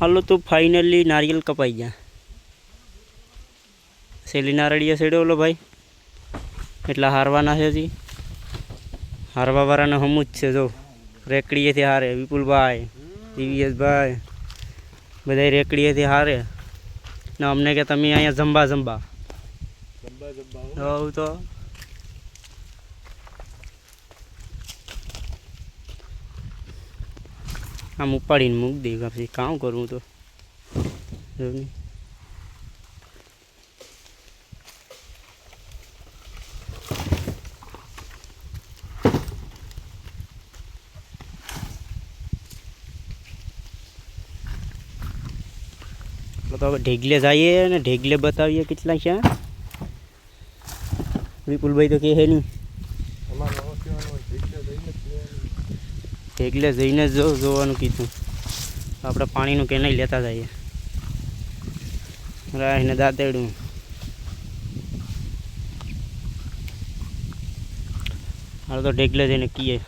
હાલો તો ફાઇનલી નારિયેલ કપાઈ ગયા. સેલી નારળીયા સેડ્યો ઓલો ભાઈ. એટલા હારવાના છે હજી. હારવાવાળાને હમું જ છે જો. રેકડીએથી હારે વિપુલભાઈ દિવ્યેશભાઈ બધા રેકડીએથી હારે. ને અમને કે તમે અહીંયા જંબા જંબા. તો. આમ ઉપાડીને મૂક દે પછી કામ કરું તો. તો હવે ઢેગલે જઈએ અને ઢેગલે બતાવીએ કેટલા છે વિપુલભાઈ તો કહે નહીં. ઢેગલે જઈને જો જોવાનું કીધું. આપણે પાણીનું કે નહીં લેતા જઈએ. રાહીને દાંતેડું હાલ તો ઢેગલે જઈને કીએ.